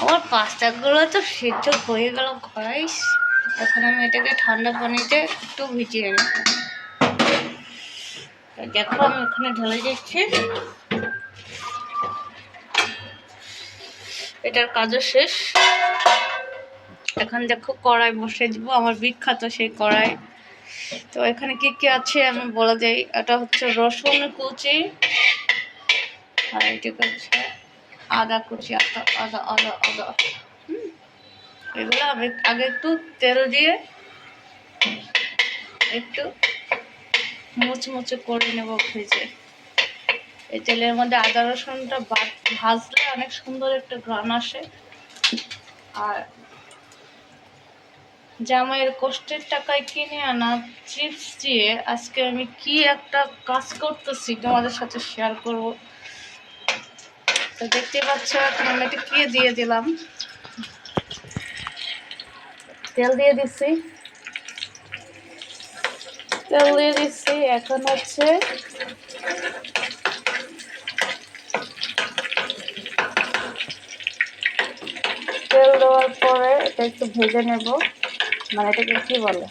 আমার পাস্তাগুলো তো সেদ্ধ হয়ে গেল গাইস এখন আমি এটাকে ঠান্ডা পানিতে একটু ভিজিয়ে নেব। দেখো, আমি ওখানে ঢেলে দিচ্ছি। এটার কাজও শেষ। এখন দেখো, কড়াই বসে দিব, আমার বিখ্যাত সেই কড়াই। তো এখানে কি কি আছে আমি বলে যাই এটা হচ্ছে রসুন কুচি, আর এটা হচ্ছে আদা কুচি, আদা আদা আদা আদা। এগুলো আমি আগে একটু তেল দিয়ে একটু মুচমুচে করে নেব ভেজে। এই তেলের মধ্যে আদা রসুনটা ভাজলে অনেক সুন্দর একটা গ্রান আসে। আর জামাইয়ের কষ্টের টাকায় কিনে আনা চিপস দিয়ে আজকে আমি কি একটা কাজ করতেছি তোমাদের সাথে শেয়ার করব। তো দেখতে পাচ্ছ আমি এটা কি দিয়ে দিলাম। তেল দিয়ে দিচ্ছি। তেল দিয়ে দিচ্ছি, এখন হচ্ছে তেল দেওয়ার পরে এটা একটু ভেজে নেব। মানে এটাকে কি বলে?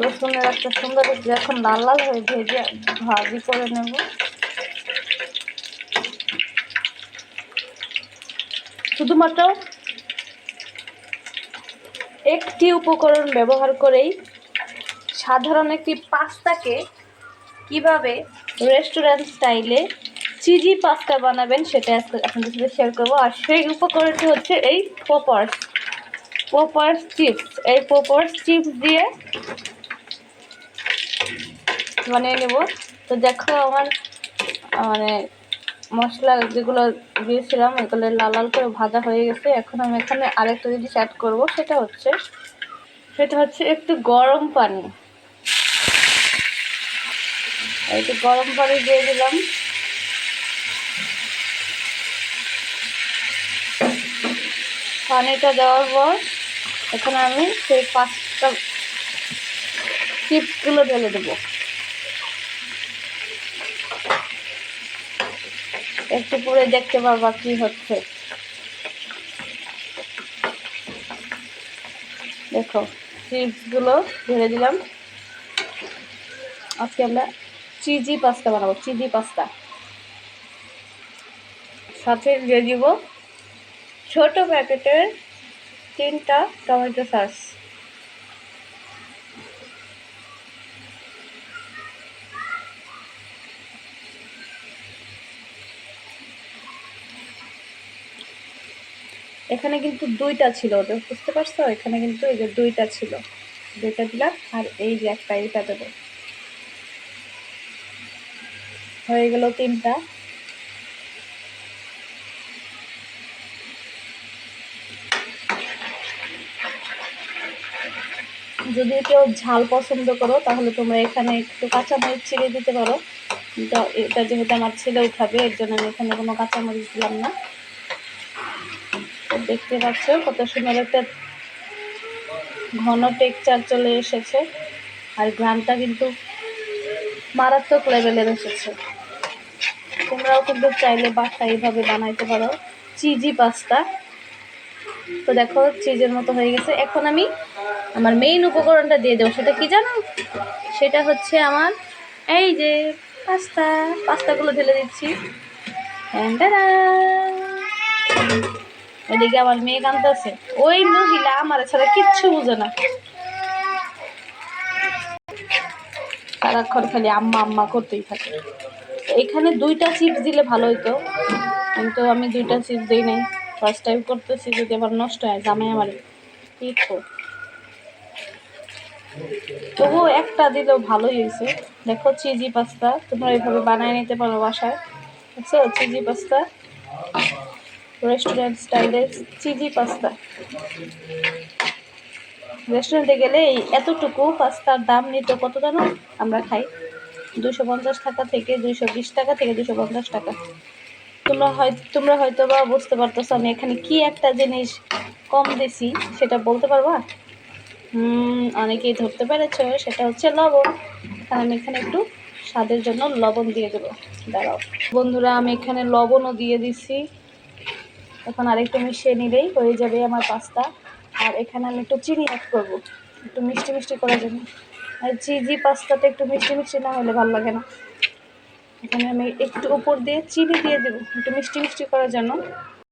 রসুনের একটা সুন্দর যখন লাল লাল হয়ে ভেজে ভাজি করে নেব। শুধুমাত্র একটি উপকরণ ব্যবহার করেই সাধারণ একটি পাস্তাকে কীভাবে রেস্টুরেন্ট স্টাইলে চিজি পাস্তা বানাবেন সেটা আজকে আপনাদের সাথে শেয়ার করব। আর সেই উপকরণটি হচ্ছে এই পপার্স পপার্স চিপস এই পপার্স চিপস দিয়ে বানিয়ে নেব। তো দেখো আমার মানে মশলা যেগুলো দিয়েছিলাম, এগুলো লাল লাল করে ভাজা হয়ে গেছে। এখন আমি এখানে আরেকটা জিনিস অ্যাড করব, সেটা হচ্ছে সেটা হচ্ছে একটু গরম পানি। একটু গরম পানি দিয়ে দিলাম। পানিটা দেওয়ার পর এখন আমি সেই পাঁচটা চিপসগুলো ঢেলে দেবো। একটু পরে দেখতে পারবা কি হচ্ছে। দেখো চিপসগুলো ধরে দিলাম। আজকে আমরা চিজি পাস্তা বানাবো, চিজি পাস্তা। সাথে দিয়ে দিব ছোট প্যাকেটের তিনটা টমেটো সস এখানে কিন্তু দুইটা ছিল ওদের বুঝতে পারছ? এখানে কিন্তু এই যে দুইটা ছিল। দুইটা দিলাম, আর এই যে একটা, এইটা দেবো। হয়ে গেল তিনটা। যদি কেউ ঝাল পছন্দ করো, তাহলে তোমরা এখানে একটু কাঁচামরিচ ছিঁড়ে দিতে পারো। এটা যেহেতু আমার ছেলে উঠাবে এর জন্য আমি এখানে কোনো কাঁচামরিচ দিলাম না। দেখতে পাচ্ছ কত সুন্দর একটা ঘন টেক্সচার চলে এসেছে। আর গ্রামটা কিন্তু মারাত্মক লেভেলের এসেছে। তোমরাও কিন্তু চাইলে বাসায় এইভাবে বানাইতে পারো। চিজি পাস্তা তো দেখো চিজের মতো হয়ে গেছে। এখন আমি আমার মেইন উপকরণটা দিয়ে দেবো। সেটা কি জানো? সেটা হচ্ছে আমার এই যে পাস্তা পাস্তাগুলো ঢেলে দিচ্ছি। ট্যান্টারা। ওইদিকে আমার মেয়ে কাঁদতেছে। ওই মহিলা আমার ছাড়া কিচ্ছু বুঝে না। সারাক্ষণ খালি আম্মা আম্মা করতেই থাকে। এখানে দুইটা চিপস দিলে ভালো হতো কিন্তু আমি দুইটা চিপস দিই নাই। ফার্স্ট টাইম করতেছি, যদি আবার নষ্ট হয়, জামাই আমার করব? তবুও একটা দিলেও ভালোই হয়েছে দেখো চিজি পাস্তা তোমরা এইভাবে বানায় নিতে পারো বাসায়। বুঝছ চিজি পাস্তা রেস্টুরেন্ট স্টাইলের চিজি পাস্তা। রেস্টুরেন্টে গেলে এই এতটুকু পাস্তার দাম নিত কত জানো? আমরা খাই দুশো পঞ্চাশ টাকা থেকে দুইশো বিশ টাকা থেকে দুশো পঞ্চাশ টাকা। তোমরা হয়, তোমরা হয়তো বা বুঝতে পারতেছো আমি এখানে কি একটা জিনিস কম দিছি, সেটা বলতে পারবা? হুম, অনেকেই ধরতে পেরেছ, সেটা হচ্ছে লবণ। আর আমি এখানে একটু স্বাদের জন্য লবণ দিয়ে দেবো। দাঁড়াও। বন্ধুরা, আমি এখানে লবণও দিয়ে দিছি। এখন আরেকটু মিশিয়ে নিলেই হয়ে যাবে আমার পাস্তা। আর এখানে আমি একটু চিনি অ্যাড করব। একটু মিষ্টি মিষ্টি করার জন্য আর চিজি পাস্তাতে একটু মিষ্টি মিষ্টি না হলে ভালো লাগে না। এখানে আমি একটু উপর দিয়ে চিনি দিয়ে দেবো। একটু মিষ্টি মিষ্টি করার জন্য।